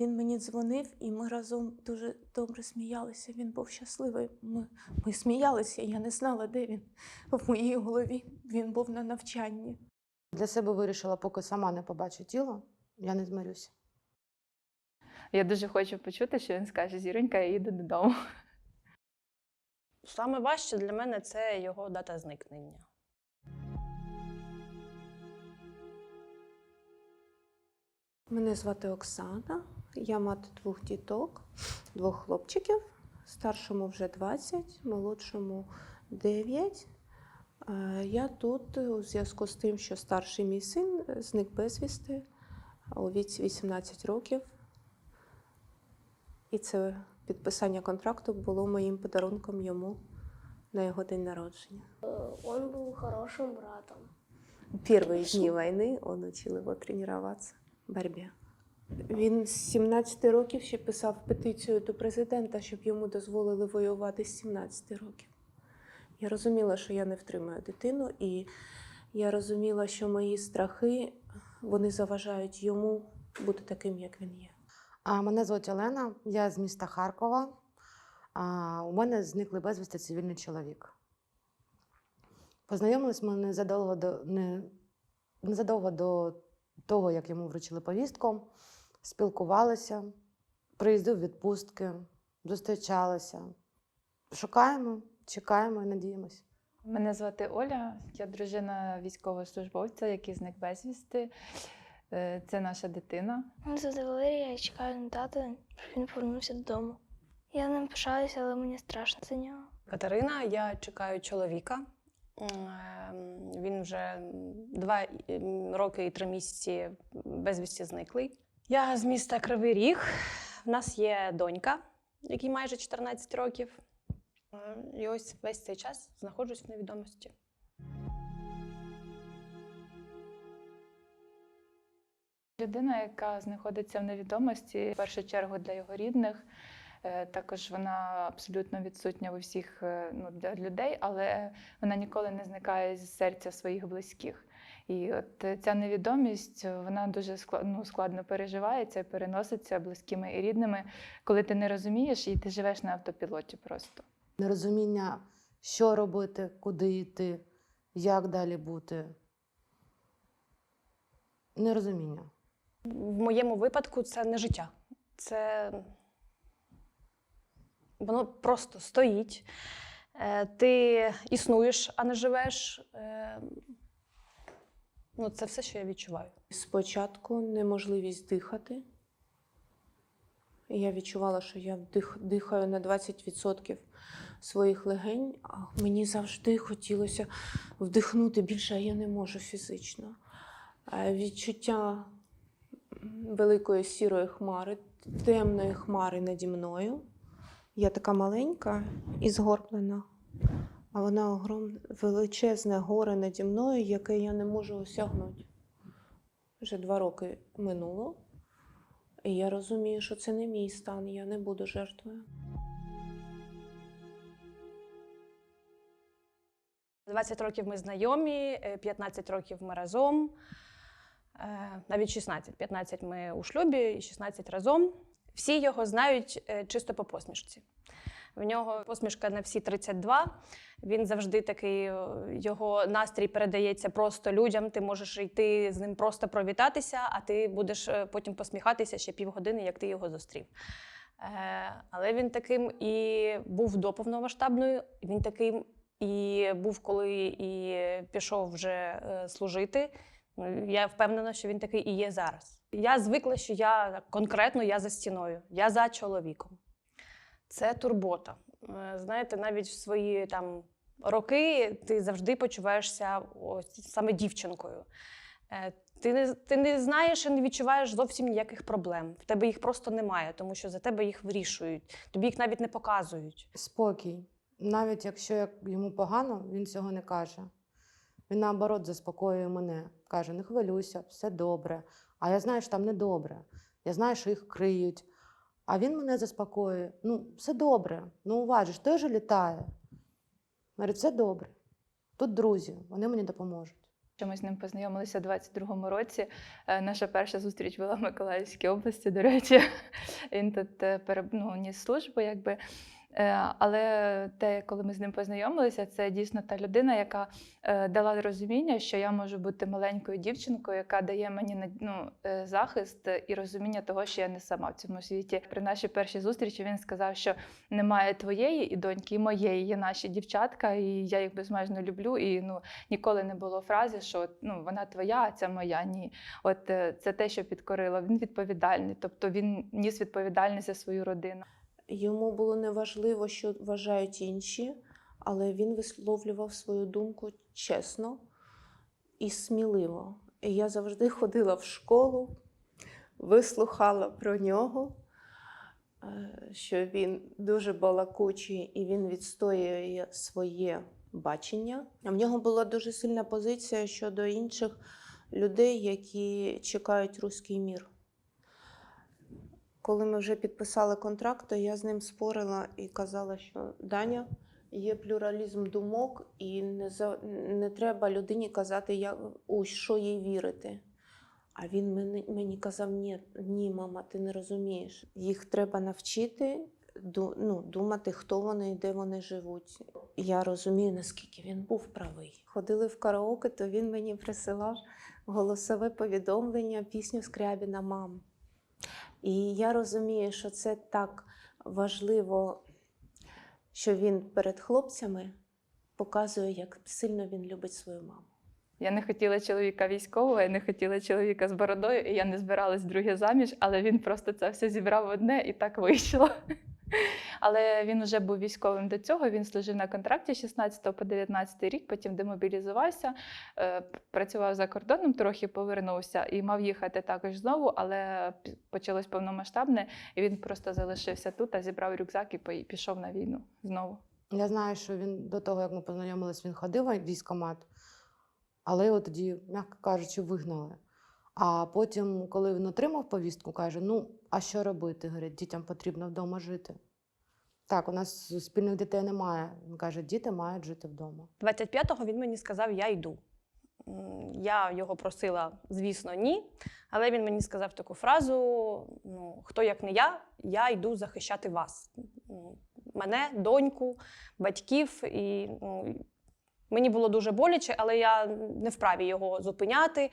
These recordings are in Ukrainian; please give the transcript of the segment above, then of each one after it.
Він мені дзвонив, і ми разом дуже добре сміялися. Він був щасливий. Ми, ми сміялися, я не знала, де він. В моїй голові він був на навчанні. Для себе вирішила, поки сама не побачу тіло, я не змирюся. Я дуже хочу почути, що він скаже: Зіронька, я їду додому. Саме важче для мене це його дата зникнення. Мене звати Оксана. Я мати двох діток, двох хлопчиків. Старшому вже 20, молодшому 9. Е, Я тут у зв'язку з тим, що старший мій син зник безвісти у віці 18 років. І це підписання контракту було моїм подарунком йому на його день народження. Он был хорошим братом. Первые дні війни он учил його тренуватися в борьбі. Він з 17 років ще писав петицію до президента, щоб йому дозволили воювати з 17 років. Я розуміла, що я не втримаю дитину, і я розуміла, що мої страхи вони заважають йому бути таким, як він є. А мене звуть Олена, я з міста Харкова. А, у мене зникли безвісти цивільний чоловік. Познайомились ми незадовго до, не, незадовго до того, як йому вручили повістку, спілкувалися, приїздив відпустки, зустрічалися. Шукаємо, чекаємо і надіємось. Мене звати Оля, я дружина військовослужбовця, який зник безвісти. Е, Це наша дитина. Мене звати Валерія, я чекаю на тата, щоб він повернувся додому. Я ним пишаюся, але мені страшно за нього. Катерина, я чекаю чоловіка. Ем, Він вже два роки і три місяці безвісті зниклий. Я з міста Кривий Ріг. В нас є донька, якій майже 14 років. І ось весь цей час знаходжусь в невідомості. Людина, яка знаходиться в невідомості, в першу чергу для його рідних. Е, Також вона абсолютно відсутня у всіх е, ну, для людей, але вона ніколи не зникає з серця своїх близьких. І от е, ця невідомість вона дуже ну, складно переживається, переноситься близькими і рідними, коли ти не розумієш і ти живеш на автопілоті просто. Нерозуміння, що робити, куди йти, як далі бути. Нерозуміння. В моєму випадку це не життя. Це воно просто стоїть. Е, Ти існуєш, а не живеш. Ну, це все, що я відчуваю. Спочатку неможливість дихати. Я відчувала, що я вдих, дихаю на 20% своїх легень, а мені завжди хотілося вдихнути більше, а я не можу фізично. Е, Відчуття великої сірої хмари, темної хмари наді мною. Я така маленька і згорблена, а вона огромне, величезне горе наді мною, яке я не можу осягнути. Вже два роки минуло, і я розумію, що це не мій стан, я не буду жертвою. 20 років ми знайомі, е, 15 років ми разом. Е, Навіть 16. 15 ми у шлюбі і 16 разом. Всі його знають е, чисто по посмішці. В нього посмішка на всі 32. Він завжди такий, е, його настрій передається просто людям. Ти можеш йти з ним просто привітатися, а ти будеш е, потім посміхатися ще півгодини, як ти його зустрів. Е, Але він таким і був до повномасштабної, він таким і був, коли і пішов вже служити. Ну, Я впевнена, що він такий і є зараз. Я звикла, що я конкретно я за стіною, я за чоловіком. Це турбота. Е, Знаєте, навіть в свої там роки ти завжди почуваєшся ось саме дівчинкою. Е, Ти не, ти не знаєш і не відчуваєш зовсім ніяких проблем. В тебе їх просто немає, тому що за тебе їх вирішують. Тобі їх навіть не показують. Спокій. Навіть якщо йому погано, він цього не каже. Він наоборот заспокоює мене, каже: не хвилюйся, все добре. А я знаю, що там не добре. Я знаю, що їх криють. А він мене заспокоює: ну, все добре, ну уважиш, той же літає. Говорить, все добре. Тут друзі, вони мені допоможуть. Ми з ним познайомилися у 22-му році. Е, Наша перша зустріч була в Миколаївській області. До речі, він тут е, переб- ну, ніс службу, якби. Е, Але те, коли ми з ним познайомилися, це дійсно та людина, яка е, дала розуміння, що я можу бути маленькою дівчинкою, яка дає мені ну, е, захист і розуміння того, що я не сама в цьому світі. При нашій першій зустрічі він сказав, що немає твоєї і доньки, і моєї. Є наші дівчатка, і я їх безмежно люблю. І ну ніколи не було фрази, що ну вона твоя, а ця моя. Ні, от це те, що підкорило. Він відповідальний, тобто він ніс відповідальність за свою родину. Йому було неважливо, що вважають інші, але він висловлював свою думку чесно і сміливо. І я завжди ходила в школу, вислухала про нього, е, що він дуже балакучий і він відстоює своє бачення. В нього була дуже сильна позиція щодо інших людей, які чекають руський мір. Коли ми вже підписали контракт, то я з ним спорила і казала, що Даня, є плюралізм думок, і не, за, не треба людині казати, я, у що їй вірити. А він мені, мені казав: ні, ні, мама, ти не розумієш. Їх треба навчити ну, думати, хто вони і де вони живуть. Я розумію, наскільки він був правий. Ходили в караоке, то він мені присилав голосове повідомлення, пісню Скрябіна мам. І я розумію, що це так важливо, що він перед хлопцями показує, як сильно він любить свою маму. Я не хотіла чоловіка військового, я не хотіла чоловіка з бородою, і я не збиралась друге заміж, але він просто це все зібрав одне і так вийшло. Але він вже був військовим до цього. Він служив на контракті 16 по 19 рік, потім демобілізувався, е, працював за кордоном, трохи повернувся і мав їхати також знову, але почалось повномасштабне, і він просто залишився тут, а зібрав рюкзак і пішов на війну знову. Я знаю, що він до того, як ми познайомились, він ходив в військкомат, але його тоді, м'яко кажучи, вигнали. А потім, коли він отримав повістку, каже: ну, а що робити? Говорить, дітям потрібно вдома жити. Так, у нас спільних дітей немає. Він каже, діти мають жити вдома. 25-го він мені сказав, я йду. Я його просила, звісно, ні. Але він мені сказав таку фразу: ну, хто як не я, я йду захищати вас. Мене, доньку, батьків. І ну, мені було дуже боляче, але я не вправі його зупиняти.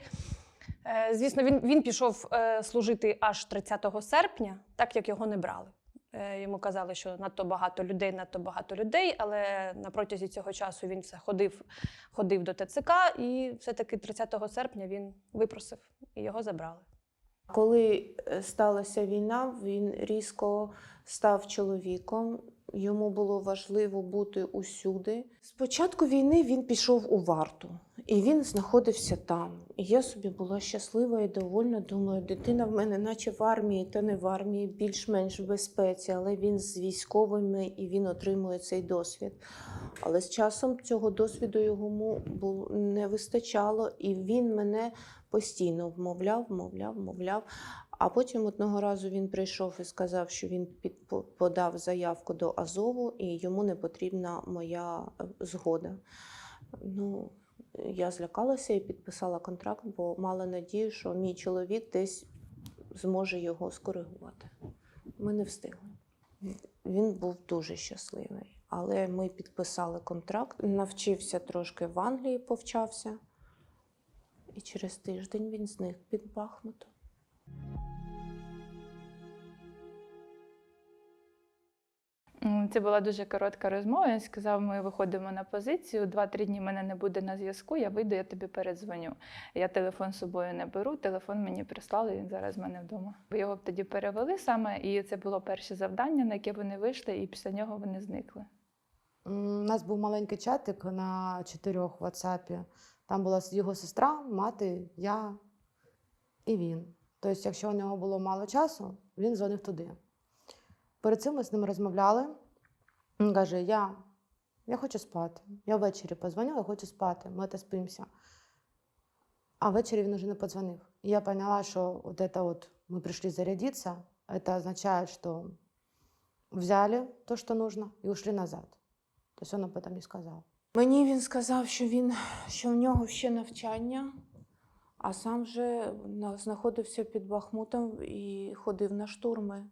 Е, Звісно, він, він пішов е, служити аж 30 серпня, так як його не брали. Е, Йому казали, що надто багато людей, надто багато людей, але на протязі цього часу він все ходив, ходив до ТЦК, і все-таки 30 серпня він випросив і його забрали. Коли сталася війна, він різко став чоловіком. Йому було важливо бути усюди. З початку війни він пішов у варту, і він знаходився там. І я собі була щаслива і довольна. Думаю, дитина в мене, наче в армії, та не в армії, більш-менш в безпеці, але він з військовими і він отримує цей досвід. Але з часом цього досвіду йому не вистачало, і він мене постійно вмовляв, вмовляв, вмовляв. А потім одного разу він прийшов і сказав, що він подав заявку до Азову, і йому не потрібна моя е, згода. Ну, я злякалася і підписала контракт, бо мала надію, що мій чоловік десь зможе його скоригувати. Ми не встигли. Він був дуже щасливий. Але ми підписали контракт, навчився трошки в Англії, повчався. І через тиждень він зник під Бахмутом. Це була дуже коротка розмова. Він сказав: ми виходимо на позицію. Два-три дні мене не буде на зв'язку. Я вийду, я тобі передзвоню. Я телефон з собою не беру. Телефон мені прислали. Він зараз в мене вдома. Його б тоді перевели саме, і це було перше завдання, на яке вони вийшли, і після нього вони зникли. У нас був маленький чатик на чотирьох WhatsApp. Там була його сестра, мати, я і він. Тобто, якщо у нього було мало часу, він дзвонив туди. Перед цим ми з ним розмовляли. Він каже: Я, я хочу спати. Я ввечері позвоню, я хочу спати. Ми отоспимося. А ввечері він уже не подзвонив. І я поняла, що от это вот мы пришли зарядиться, это означает, что взяли то, что нужно, и ушли назад. То есть он об этом не сказал. Мені він сказав, що він що в нього ще навчання, а сам вже на- знаходився під Бахмутом і ходив на штурми.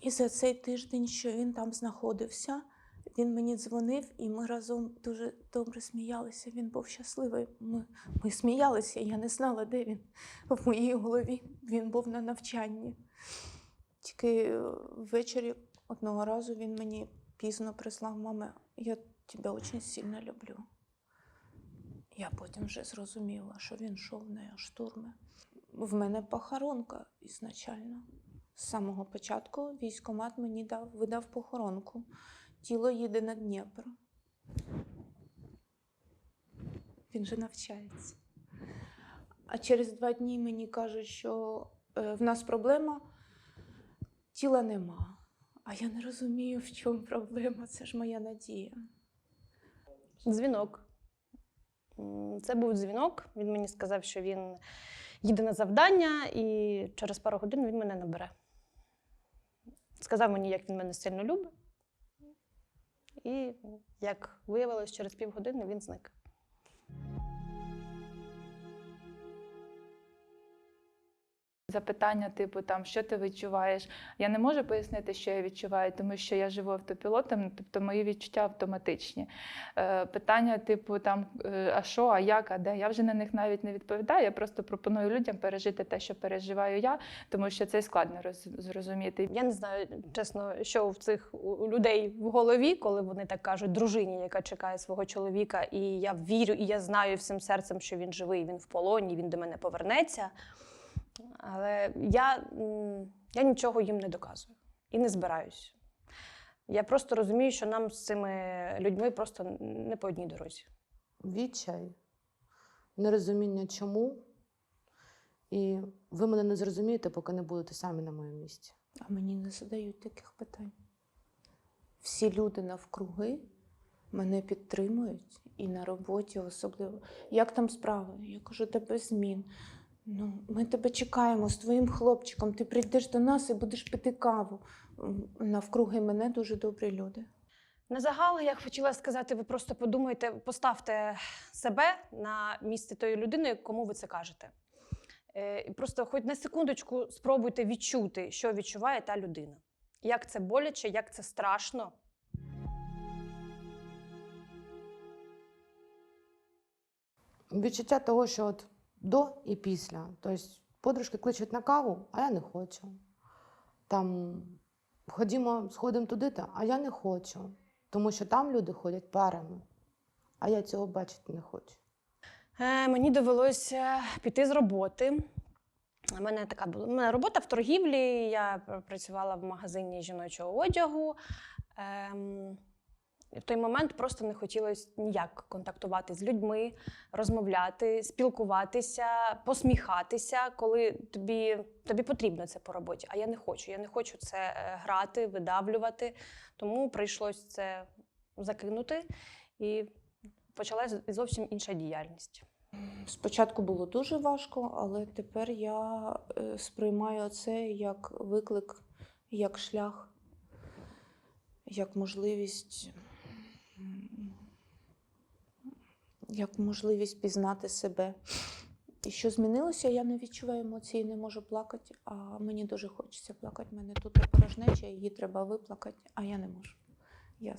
І за цей тиждень, що він там знаходився, він мені дзвонив, і ми разом дуже добре сміялися. Він був щасливий. Ми, ми сміялися, я не знала, де він. В моїй голові він був на навчанні. Тільки ввечері одного разу він мені пізно прислав, мама, я тебе дуже сильно люблю. Я потім вже зрозуміла, що він йшов на штурми. В мене похоронка ізначально. З самого початку військкомат мені дав, видав похоронку. Тіло їде на Дніпро. Він же навчається. А через два дні мені кажуть, що е, в нас проблема, тіла нема. А я не розумію, в чому проблема. Це ж моя надія. Дзвінок. Це був дзвінок. Він мені сказав, що він їде на завдання, і через пару годин він мене набере. Сказав мені, як він мене сильно любить. І як виявилось, через півгодини він зник. Запитання, типу, там, що ти відчуваєш? Я не можу пояснити, що я відчуваю, тому що я живу автопілотом, тобто мої відчуття автоматичні. Е, питання, типу, там, е, а що, а як, а де? Я вже на них навіть не відповідаю. Я просто пропоную людям пережити те, що переживаю я, тому що це складно роз- зрозуміти. Я не знаю, чесно, що в цих у- людей в голові, коли вони так кажуть дружині, яка чекає свого чоловіка, і я вірю, і я знаю всім серцем, що він живий, він в полоні, він до мене повернеться. Але я, я нічого їм не доказую і не збираюсь. Я просто розумію, що нам з цими людьми просто не по одній дорозі. Відчай, нерозуміння чому. І ви мене не зрозумієте, поки не будете самі на моєму місці. А мені не задають таких питань. Всі люди навкруги мене підтримують і на роботі особливо. Як там справи? Я кажу, та без змін. Ну, ми тебе чекаємо з твоїм хлопчиком. Ти прийдеш до нас і будеш пити каву. Навкруги мене дуже добрі люди. На загал я хотіла сказати, ви просто подумайте, поставте себе на місце тої людини, кому ви це кажете. Е, і Просто хоч на секундочку спробуйте відчути, що відчуває та людина. Як це боляче, як це страшно. Відчуття того, що от до і після. Тобто подружки кличуть на каву, а я не хочу. Там ходімо, сходимо туди, та, а я не хочу. Тому що там люди ходять парами, а я цього бачити не хочу. Е, мені довелося піти з роботи. У мене така була у мене робота в торгівлі. Я працювала в магазині жіночого одягу. Ем, в той момент просто не хотілося ніяк контактувати з людьми, розмовляти, спілкуватися, посміхатися, коли тобі, тобі потрібно це по роботі. А я не хочу. Я не хочу це е, грати, видавлювати. Тому прийшлось це закинути і почалась зовсім інша діяльність. Спочатку було дуже важко, але тепер я е, сприймаю це як виклик, як шлях, як можливість, як можливість пізнати себе. І що змінилося, я не відчуваю емоцій, не можу плакати, а мені дуже хочеться плакати. У мене тут порожнеча, її треба виплакати, а я не можу. Я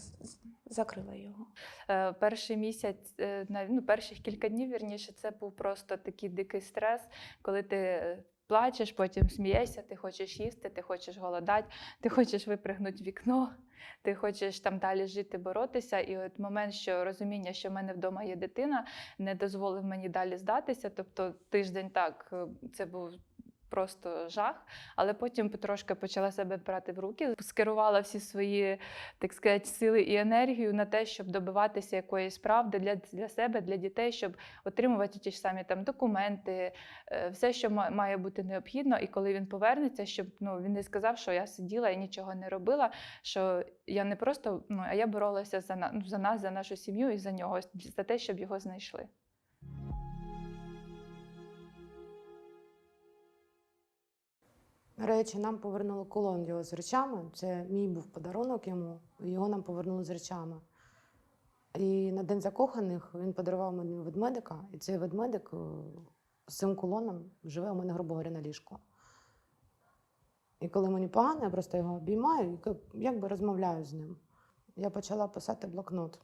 закрила його. Е, Перший місяць, е, ну, перших кілька днів, вірніше, це був просто такий дикий стрес, коли ти е, плачеш, потім смієшся, ти хочеш їсти, ти хочеш голодати, ти хочеш випригнути вікно, ти хочеш там далі жити, боротися. І от момент, що розуміння, що в мене вдома є дитина, не дозволив мені далі здатися. Тобто тиждень так, е, це був. Просто жах, але потім потрошки почала себе брати в руки, скерувала всі свої так сказати, сили і енергію на те, щоб добиватися якоїсь правди для, для себе, для дітей, щоб отримувати ті ж самі там документи, е, все, що має бути необхідно. І коли він повернеться, щоб ну він не сказав, що я сиділа і нічого не робила. Що я не просто ну а я боролася за ну, за нас, за нашу сім'ю і за нього, за те, щоб його знайшли. Речі, нам повернули колон його з речами. Це мій був подарунок йому. Його нам повернули з речами. І на День закоханих він подарував мені ведмедика, і цей ведмедик е, з цим кулоном живе у мене, грубо говоря, на ліжку. І коли мені погано, я просто його обіймаю і якби розмовляю з ним. Я почала писати блокнот.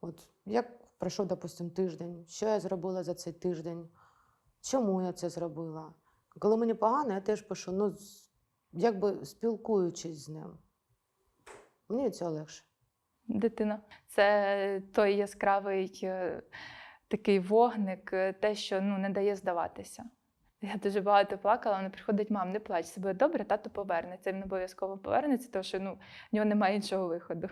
От як пройшов, допустимо, тиждень, що я зробила за цей тиждень, чому я це зробила. Коли мені погано, я теж пишу, ну, якби спілкуючись з ним. Мені цього легше. Дитина це той яскравий е, такий вогник, е, те, що ну, не дає здаватися. Я дуже багато плакала, вона приходить, мам, не плач, все буде добре, тато повернеться. Він обов'язково повернеться, тому що ну, в нього немає іншого виходу.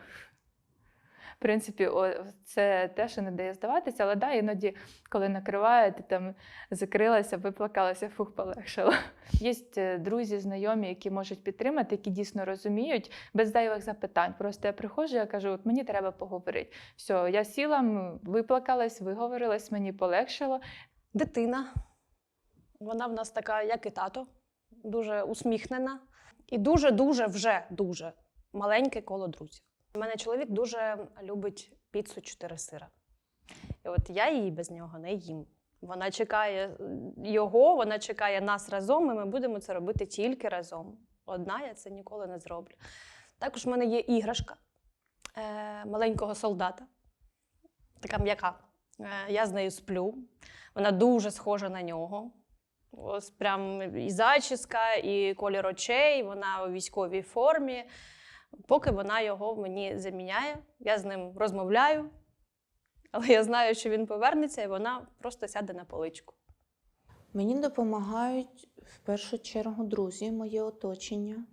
В принципі, о, це те, що не дає здаватися, але да, іноді, коли накриває, ти там закрилася, виплакалася, фух, полегшало. Є е, друзі, знайомі, які можуть підтримати, які дійсно розуміють, без зайвих запитань. Просто я приходжу, я кажу, от мені треба поговорити. Все, я сіла, виплакалась, виговорилась, мені полегшило. Дитина. Вона в нас така, як і тато, дуже усміхнена і дуже-дуже вже дуже маленьке коло друзів. У мене чоловік дуже любить піцу 4 сира. І от я її без нього не їм. Вона чекає його, вона чекає нас разом, і ми будемо це робити тільки разом. Одна я це ніколи не зроблю. Також в мене є іграшка е, маленького солдата, така м'яка. Е, я з нею сплю. Вона дуже схожа на нього. Ось прям і зачіска, і колір очей, вона у військовій формі. Поки вона його мені заміняє, я з ним розмовляю, але я знаю, що він повернеться, і вона просто сяде на поличку. Мені допомагають в першу чергу друзі, моє оточення.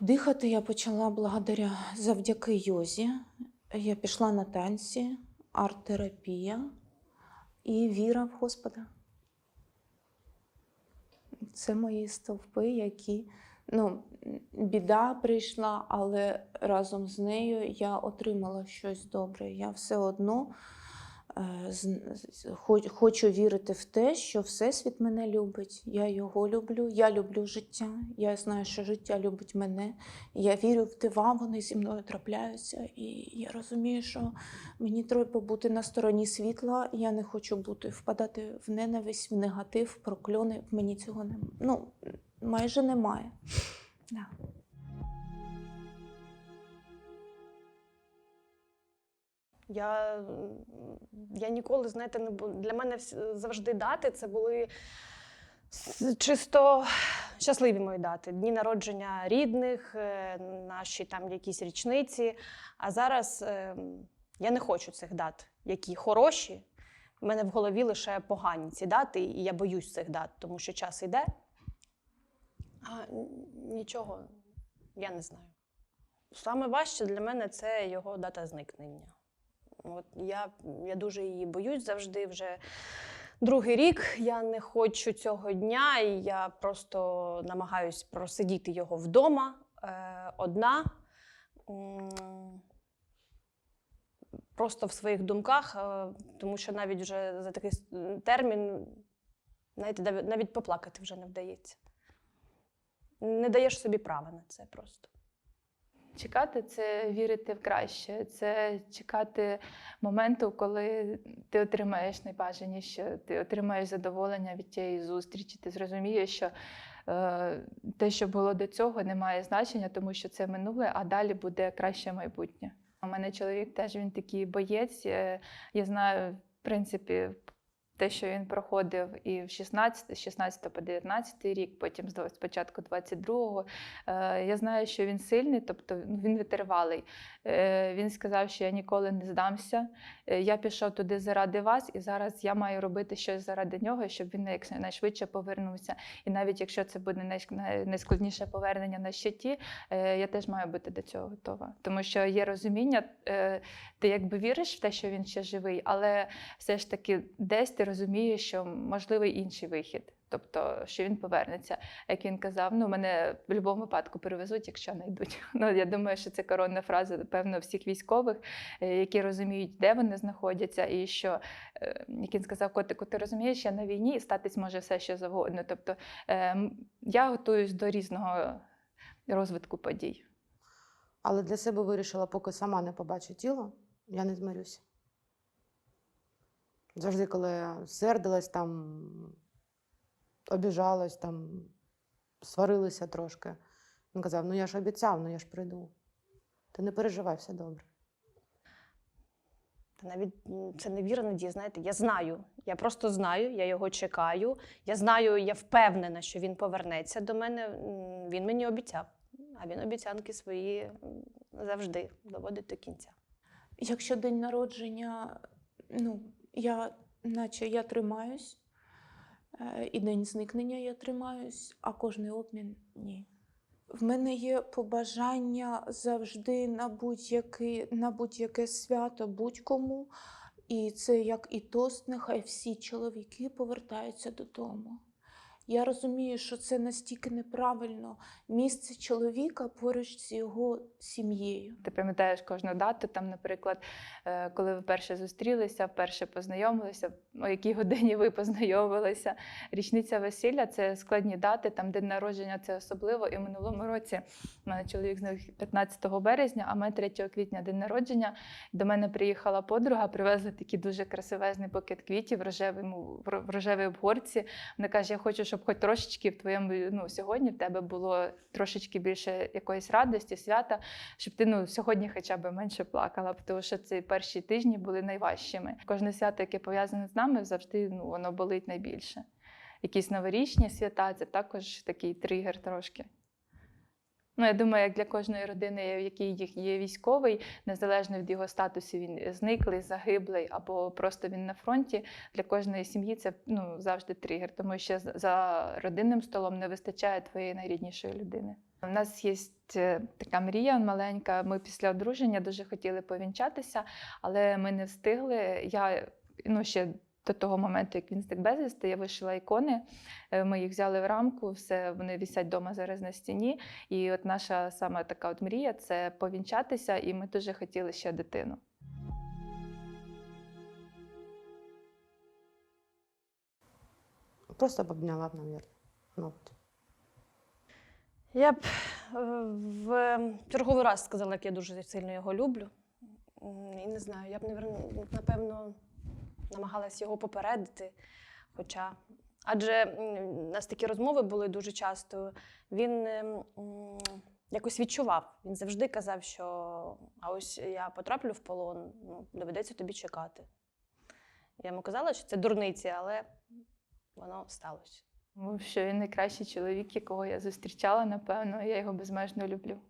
Дихати я почала благодаря завдяки йозі. Я пішла на танці, арт-терапія і віра в Господа. Це мої стовпи, які ну, біда прийшла, але разом з нею я отримала щось добре. Я все одно е, хочу вірити в те, що Всесвіт мене любить. Я його люблю, я люблю життя. Я знаю, що життя любить мене. Я вірю в дива, вони зі мною трапляються. І я розумію, що мені треба бути на стороні світла. Я не хочу бути впадати в ненависть, в негатив, в прокльони. Мені цього не ну, майже немає. Да. Я, я ніколи, знаєте, не бу- для мене завжди дати це були чисто щасливі мої дати. Дні народження рідних, е, наші там якісь річниці. А зараз е, я не хочу цих дат, які хороші. У мене в голові лише погані ці дати, і я боюсь цих дат, тому що час йде. А нічого я не знаю. Саме важче для мене це його дата зникнення. От я, я дуже її боюсь завжди вже другий рік. Я не хочу цього дня, і я просто намагаюсь просидіти його вдома е, одна. Просто в своїх думках, е, тому що навіть вже за такий термін, знаєте, навіть- навіть поплакати вже не вдається. Не даєш собі права на це просто. Чекати це вірити в краще, це чекати моменту, коли ти отримаєш найбажаніше, ти отримаєш задоволення від тієї зустрічі. Ти зрозумієш, що е, те, що було до цього, не має значення, тому що це минуле, а далі буде краще майбутнє. У мене чоловік теж він такий боєць. е, Я знаю, в принципі, те, що він проходив і в 16, з 16 по 19 рік, потім з спочатку 22-го. Е, Я знаю, що він сильний, тобто ну, він витривалий. Е, Він сказав, що я ніколи не здамся. Е, Я пішов туди заради вас, і зараз я маю робити щось заради нього, щоб він найшвидше повернувся. І навіть якщо це буде найскладніше повернення на щиті, я теж маю бути до цього готова. Тому що є розуміння, ти якби віриш в те, що він ще живий, але все ж таки десь ти розумієш, що можливий інший вихід. Тобто, що він повернеться. Як він казав, ну мене в будь-якому випадку перевезуть, якщо знайдуть. Ну я думаю, що це коронна фраза, певно, всіх військових, е, які розуміють, де вони знаходяться, і що е, як він сказав, котику, ти розумієш, я на війні і статись може все що завгодно. Тобто е, я готуюсь до різного розвитку подій. Але для себе вирішила, поки сама не побачу тіло, я не змирюся. Завжди, коли сердилась, там, обіжалась, там, сварилася трошки. Він казав: ну я ж обіцяв, ну я ж прийду. Ти не переживай, все добре. Та навіть це не віра надія, знаєте, я знаю. Я просто знаю, я його чекаю. Я знаю, я впевнена, що він повернеться до мене. Він мені обіцяв. А він обіцянки свої завжди доводить до кінця. Якщо день народження, ну, я, наче я тримаюсь, е, і день зникнення я тримаюсь, а кожний обмін ні. В мене є побажання завжди на будь-яке, на будь-яке свято будь-кому. І це як і тост, нехай всі чоловіки повертаються додому. Я розумію, що це настільки неправильно місце чоловіка поруч з його сім'єю. Ти пам'ятаєш кожну дату, там, наприклад, е, коли ви вперше зустрілися, вперше познайомилися, о якій годині ви познайомилися. Річниця весілля це складні дати, там день народження це особливо. І в минулому році в мене чоловік зник 15 березня, а мене 3 квітня день народження. До мене приїхала подруга, привезла такий дуже красивезний букет квітів в рожевому в рожевій обгорці. Вона каже: Я хочу, щоб хоч трошечки в твоєму ну, сьогодні в тебе було трошечки більше якоїсь радості, свята, щоб ти ну, сьогодні хоча б менше плакала, тому що ці перші тижні були найважчими. Кожне свято, яке пов'язане з нами, завжди ну, воно болить найбільше. Якісь новорічні свята це також такий тригер трошки. Ну, я думаю, як для кожної родини, в якій їх є військовий, незалежно від його статусу, він зниклий, загиблий або просто він на фронті. Для кожної сім'ї це ну, завжди тригер, тому що за- родинним столом не вистачає твоєї найріднішої людини. У нас є е, така мрія маленька. Ми після одруження дуже хотіли повінчатися, але ми не встигли. Я ну, ще до того моменту, як він зник безвісти, я вишила ікони. Е, Ми їх взяли в рамку, все вони висять вдома зараз на стіні. І от наша саме така от мрія це повінчатися, і ми дуже хотіли ще дитину. Просто б обняла б, мабуть. мабуть. Я б е, в черговий раз сказала, як я дуже сильно його люблю. І не знаю, я б, напевно, намагалась його попередити. Хоча, адже у нас такі розмови були дуже часто. Він ем, якось відчував. Він завжди казав, що а ось я потраплю в полон, ну, доведеться тобі чекати. Я йому казала, що це дурниці, але воно сталося. Тому що він найкращий чоловік, якого я зустрічала, напевно, я його безмежно люблю.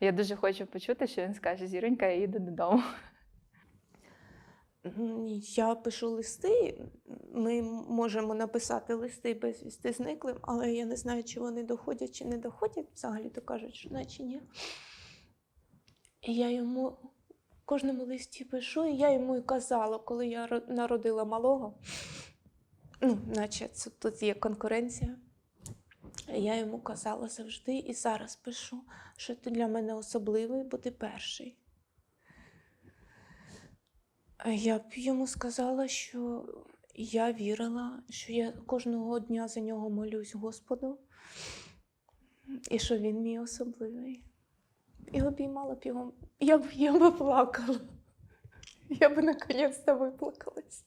Я дуже хочу почути, що він скаже: Зіронька, я їду додому. Я пишу листи. Ми можемо написати листи безвісти зниклим, але я не знаю, чи вони доходять, чи не доходять. Взагалі то кажуть, що наче ні. І я йому кожному листі пишу, і я йому і казала, коли я народила малого. Ну, наче це тут є конкуренція. Я йому казала завжди і зараз пишу, що ти для мене особливий, бо ти перший. А Я б йому сказала, що я вірила, що я кожного дня за нього молюсь Господу, і що він мій особливий. І обіймала б його. Я б я б плакала. Я б наконець-то виплакалась.